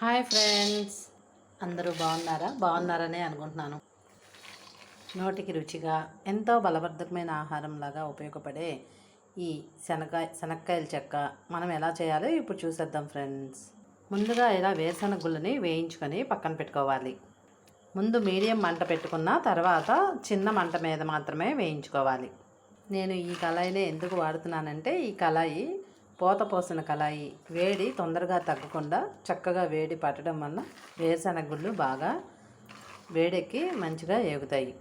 Hi friends. అందరూ బాగున్నారా? బాగున్నారనే అనుకుంటున్నాను. నోటికి రుచిగా ఎంతో బలవర్ధకమైన ఆహారంలాగా ఉపయోగపడే ఈ శనగ శనక్కాయల చెక్క మనం ఎలా చేయాలో ఇప్పుడు చూసేద్దాం ఫ్రెండ్స్. ముందుగా ఇలా వేరుశనగ గుళ్ళని వేయించుకొని పక్కన పెట్టుకోవాలి. ముందు మీడియం మంట పెట్టుకున్న తర్వాత చిన్న మంట మీద మాత్రమే వేయించుకోవాలి. నేను ఈ కళాయినే ఎందుకు వాడుతున్నానంటే ఈ కళాయి పోత పోసిన కళాయి వేడి తొందరగా తగ్గకుండా చక్కగా వేడి పట్టడం వల్ల వేరుశనగ గుళ్ళు బాగా వేడెక్కి మంచిగా ఏగుతాయి.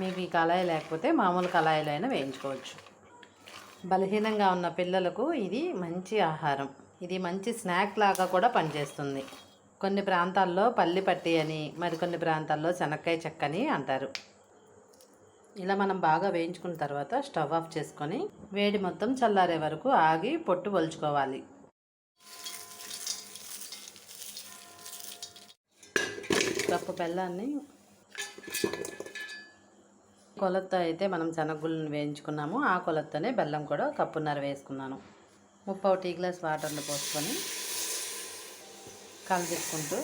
మీకు ఈ కళాయి లేకపోతే మామూలు కళాయిలైనా వేయించుకోవచ్చు. బలహీనంగా ఉన్న పిల్లలకు ఇది మంచి ఆహారం. ఇది మంచి స్నాక్ లాగా కూడా పనిచేస్తుంది. కొన్ని ప్రాంతాల్లో పల్లి పట్టి అని మరికొన్ని ప్రాంతాల్లో శనక్కాయ చెక్క అని అంటారు. ఇలా మనం బాగా వేయించుకున్న తర్వాత స్టవ్ ఆఫ్ చేసుకొని వేడి మొత్తం చల్లారే వరకు ఆగి పొట్టు వలుచుకోవాలి కప్పు బెల్లాన్ని కొలత అయితే మనం శనగగుళ్ళని వేయించుకున్నాము. ఆ కొలతనే బెల్లం కూడా కప్పున్నర వేసుకున్నాను. ముప్పావు టీ గ్లాస్ వాటర్ని పోసుకొని కలిదిప్పుకుంటూ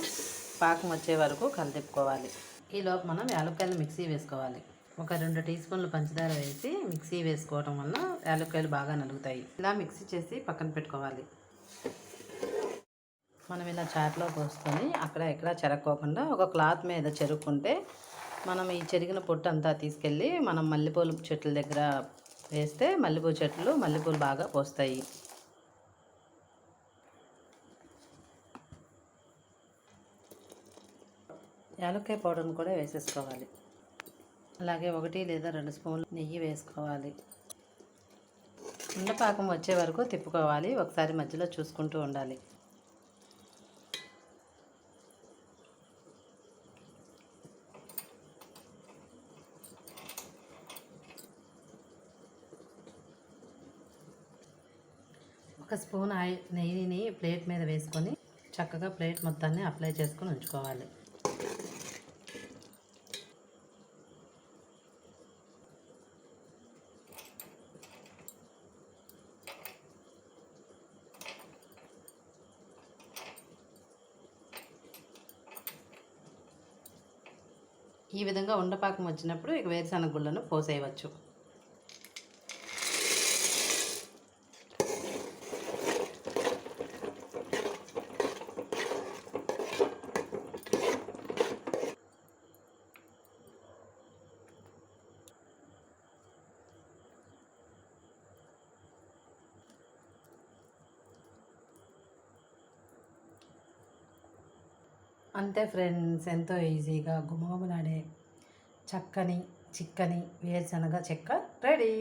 పాకం వచ్చే వరకు కలిదిప్పుకోవాలి. ఈలోపు మనం యాలక్కాయలు మిక్సీ వేసుకోవాలి. ఒక రెండు టీ స్పూన్లు పంచదార వేసి మిక్సీ వేసుకోవడం వల్ల యాలక్కాయలు బాగా నలుగుతాయి. ఇలా మిక్సీ చేసి పక్కన పెట్టుకోవాలి. మనం ఇలా చాట్లో పోసుకొని అక్కడ ఇక్కడ చెరక్కోకుండా ఒక క్లాత్ మీద చెరుక్కుంటే మనం ఈ చెరిగిన పొట్టు అంతా తీసుకెళ్ళి మనం మల్లెపూల చెట్ల దగ్గర వేస్తే మల్లెపూ చెట్లు మల్లెపూలు బాగా పోస్తాయి. యాలక్కాయ పౌడర్ని కూడా వేసేసుకోవాలి. అలాగే ఒకటి లేదా రెండు స్పూన్లు నెయ్యి వేసుకోవాలి. ఉండపాకం వచ్చే వరకు తిప్పుకోవాలి. ఒకసారి మధ్యలో చూసుకుంటూ ఉండాలి. ఒక స్పూన్ ఆయిల్ నెయ్యిని ప్లేట్ మీద వేసుకొని చక్కగా ప్లేట్ మొత్తాన్ని అప్లై చేసుకొని ఉంచుకోవాలి. ఈ విధంగా ఉండపాకం వచ్చినప్పుడు ఇక వేరుశనగ గుళ్ళను పోసేయవచ్చు. అంతే ఫ్రెండ్స్ ఎంతో ఈజీగా గుమగుమలాడే చక్కని చిక్కని వేరుశనగ చెక్క రెడీ.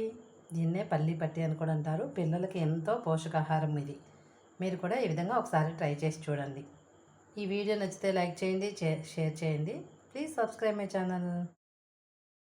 దీన్నే పల్లి పట్టి అని కూడా అంటారు. పిల్లలకి ఎంతో పోషకాహారం ఇది. మీరు కూడా ఈ విధంగా ఒకసారి ట్రై చేసి చూడండి. ఈ వీడియో నచ్చితే లైక్ చేయండి షేర్ చేయండి. Please subscribe my channel.